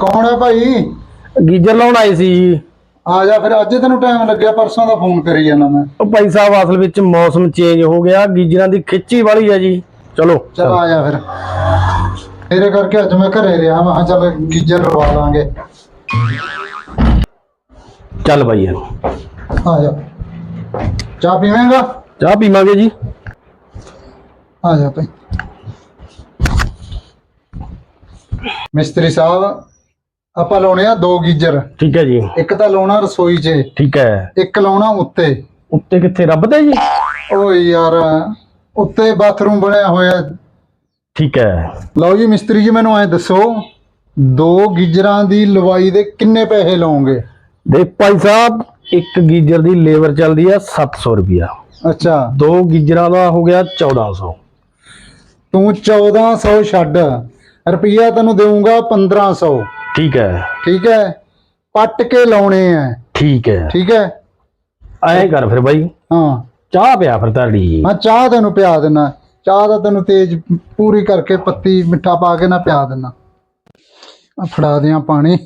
ਕੌਣ ਹੈ ਭਾਈ? ਗੀਜਰ ਲਾਉਣ ਆਏ ਸੀ ਜੀ। ਆ ਜਾ ਫਿਰ ਅੱਜ ਤੈਨੂੰ ਟਾਈਮ ਲੱਗਿਆ ਪਰਸੋਂ ਦਾ ਫੋਨ ਕਰੀ ਜਾਣਾ ਮੈਂ। ਉਹ ਭਾਈ ਸਾਹਿਬ ਅਸਲ ਵਿੱਚ ਮੌਸਮ ਚੇਂਜ ਹੋ ਗਿਆ ਗੀਜਰਾਂ ਦੀ ਖਿੱਚੀ ਵਾਲੀ ਆ ਜੀ। ਚਲੋ। ਚਲ ਆ ਜਾ ਫਿਰ। ਤੇਰੇ ਕਰਕੇ ਅੱਜ ਮੈਂ ਘਰੇ ਰਿਹਾ ਮੈਂ ਕਿਹਾ ਚੱਲ ਗੀਜਰ ਲਵਾ ਲਾਂਗੇ। ਚੱਲ ਬਾਈ ਯਾਰ। ਆ ਜਾ। ਚਾਹ ਪੀਵੇਂਗਾ? ਚਾਹ ਪੀਵਾਂਗੇ ਜੀ। ਆ ਜਾ ਭਾਈ। ਮਿਸਤਰੀ ਸਾਹਿਬ ਆਪਾਂ ਲਾਉਣੇ ਆ ਦੋ ਗੀਜਰ। ਠੀਕ ਹੈ ਜੀ। ਇੱਕ ਤਾਂ ਲਾਉਣਾ ਰਸੋਈ 'ਚ ਠੀਕ ਹੈ। ਇੱਕ ਲਾਉਣਾ ਉੱਤੇ। ਉੱਤੇ ਕਿੱਥੇ ਰੱਬ ਤੇ ਜੀ? ਓ ਯਾਰ ਉੱਤੇ ਬਾਥਰੂਮ ਬਣਿਆ ਹੋਇਆ। ਠੀਕ ਹੈ। ਲਓ ਜੀ ਮਿਸਤਰੀ ਜੀ ਮੈਨੂੰ ਐ ਦੱਸੋ ਦੋ ਗੀਜਰਾਂ ਦੀ ਲਵਾਈ ਦੇ ਕਿੰਨੇ ਪੈਸੇ ਲਓਗੇ? ਦੇਖ ਭਾਈ ਸਾਹਿਬ ਇੱਕ ਗੀਜਰ ਦੀ ਲੇਬਰ ਚੱਲਦੀ ਆ 700 ਰੁਪਿਆ ਅੱਛਾ। ਦੋ ਗੀਜਰਾਂ ਦਾ ਹੋ ਗਿਆ 1400 ਤੂੰ 1400 ਛੱਡ। ਰੁਪਈਆ ਤੈਨੂੰ ਦੇਵਾਂਗਾ 1500 ਠੀਕ ਹੈ। ਠੀਕ ਹੈ। ਪੱਟ ਕੇ ਲਾਉਣੇ ਆ। ਠੀਕ ਹੈ। ਠੀਕ ਹੈ। ਐਂ ਕਰ ਫਿਰ ਬਾਈ। ਹਾਂ। ਚਾਹ ਪਿਆ ਫਿਰ ਤੁਹਾਡੀ। ਮੈਂ ਚਾਹ ਤੈਨੂੰ ਪਿਆ ਦੇਣਾ ਚਾਹ ਦਾ ਤੈਨੂੰ ਤੇਜ਼ ਪੂਰੀ ਕਰਕੇ ਪੱਤੀ ਮਿੱਠਾ ਪਾ ਕੇ ਨਾ ਪਿਆ ਦੇਣਾ ਆ ਫੜਾ ਦਿਆਂ ਪਾਣੀ।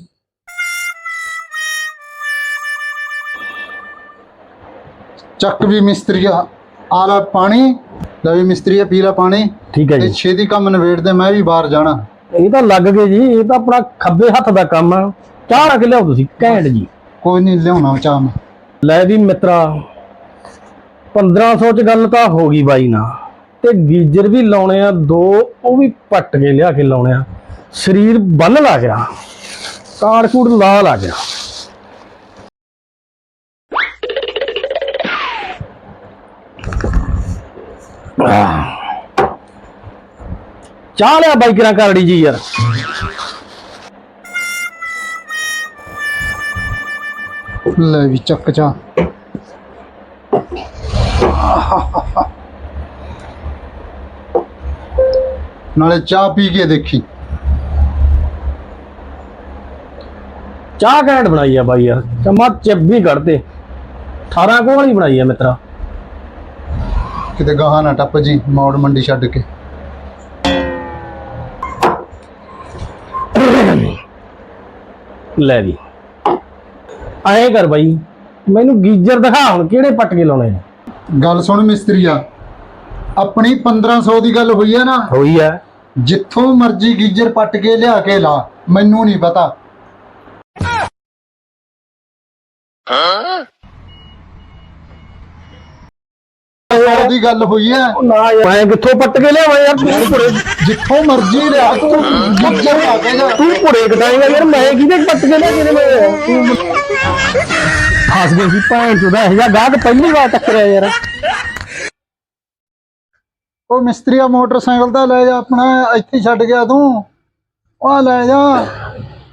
ਚੱਕ ਵੀ ਮਿਸਤਰੀਆ ਆ ਲੈ ਪਾਣੀ। ਲੈ ਵੀ ਮਿਸਤਰੀਆ ਪੀ ਲੈ ਪਾਣੀ। ਠੀਕ ਹੈ ਜੀ। ਛੇਤੀ ਕੰਮ ਨਵੇੜ ਦੇ ਮੈਂ ਵੀ ਬਾਹਰ ਜਾਣਾ। ਇਹ ਤਾਂ ਲੱਗ ਗਏ ਜੀ ਇਹ ਤਾਂ ਆਪਣਾ ਖੱਬੇ ਹੱਥ ਦਾ ਕੰਮ ਆ। ਚਾਹ ਰੱਖ ਲਿਆਓ ਤੁਸੀਂ ਘੈਂਟ ਜੀ। ਕੋਈ ਨਹੀਂ ਲਿਆਉਣਾ ਚਾਹ ਮੈਂ। ਲੈ ਵੀ ਮਿੱਤਰਾ 1500 ਚ ਗੱਲ ਤਾਂ ਹੋ ਗਈ ਬਾਈ ਨਾ ਤੇ ਗੀਜਰ ਵੀ ਲਾਉਣੇ ਆ ਦੋ ਉਹ ਵੀ ਪੱਟ ਕੇ ਲਿਆ ਕੇ ਲਾਉਣੇ ਆ। ਸਰੀਰ ਬੰਨ ਲਾ ਗਿਆ ਕਾਰਕੂੜ ਲਾ ਲਾ ਗਿਆ। ਆਹ। ਚਾਹ ਲਿਆ ਬਾਈ ਕਿਰਾਂ ਕਰੜੀ ਜੀ ਯਾਰ। ਲੈ ਵੀ ਚੱਕ ਚਾਹ। ਨਾਲੇ ਚਾਹ ਪੀ ਕੇ ਦੇਖੀ। ਚਾਹ ਘੈਂਟ ਬਣਾਈ ਆ ਬਾਈ ਯਾਰ। ਚਮਾ ਚਿਪ ਵੀ ਕੱਢਦੇ 18 ਕੋਲ ਵਾਲੀ ਬਣਾਈ ਆ ਮਿੱਤਰਾ। ਕਿਤੇ ਗਾਹਾਂ ਨਾ ਟੱਪ ਜੀ ਮੌੜ ਮੰਡੀ ਛੱਡ ਕੇ। ਲੈ ਵੀ ਐਂ ਕਰ ਬਾਈ ਮੈਨੂੰ ਗੀਜਰ ਦਿਖਾ ਹੁਣ ਕਿਹੜੇ ਪੱਟ ਕੇ ਲਾਉਣੇ ਆ। ਗੱਲ ਸੁਣ ਮਿਸਤਰੀਆ ਆਪਣੀ 1500 ਦੀ ਗੱਲ ਹੋਈ ਹੈ ਨਾ। ਹੋਈ ਆ। ਜਿੱਥੋਂ ਮਰਜ਼ੀ ਗੀਜਰ ਪੱਟ ਕੇ ਲਿਆ ਕੇ ਲਾ ਮੈਨੂੰ ਨਹੀਂ ਪਤਾ ਸੌ ਦੀ ਗੱਲ ਹੋਈ ਹੈ। ਨਾ ਯਾਰ। ਮੈਂ ਕਿੱਥੋਂ ਪੱਟ ਕੇ ਲਿਆਵਾਂ ਯਾਰ? ਤੂੰ ਪੁੜੇ ਜਿੱਥੋਂ ਮਰਜ਼ੀ ਲਿਆ ਤੂੰ ਗੀਜਰ ਪਾ ਕੇ ਜਾ। ਤੂੰ ਪੁੜੇ ਕਟਾਏਗਾ ਯਾਰ? ਮੈਂ ਕਿਹਦੇ ਪੱਟ ਕੇ ਲਿਆ ਕਿਹਦੇ ਮੈਂ ਤੂੰ ਫਸ ਗਈ ਸੀ ਭੈਣ ਚੋਦਾ ਇਹ ਜਿਹਾ ਗਾਹਕ ਪਹਿਲੀ ਵਾਰ ਟੱਕਰਿਆ ਯਾਰ। ਉਹ ਮਿਸਤਰੀਆ ਮੋਟਰਸਾਈਕਲ ਤਾਂ ਲੈ ਜਾ ਆਪਣਾ ਇੱਥੇ ਛੱਡ ਗਿਆ ਤੂੰ। ਉਹ ਲੈ ਜਾ।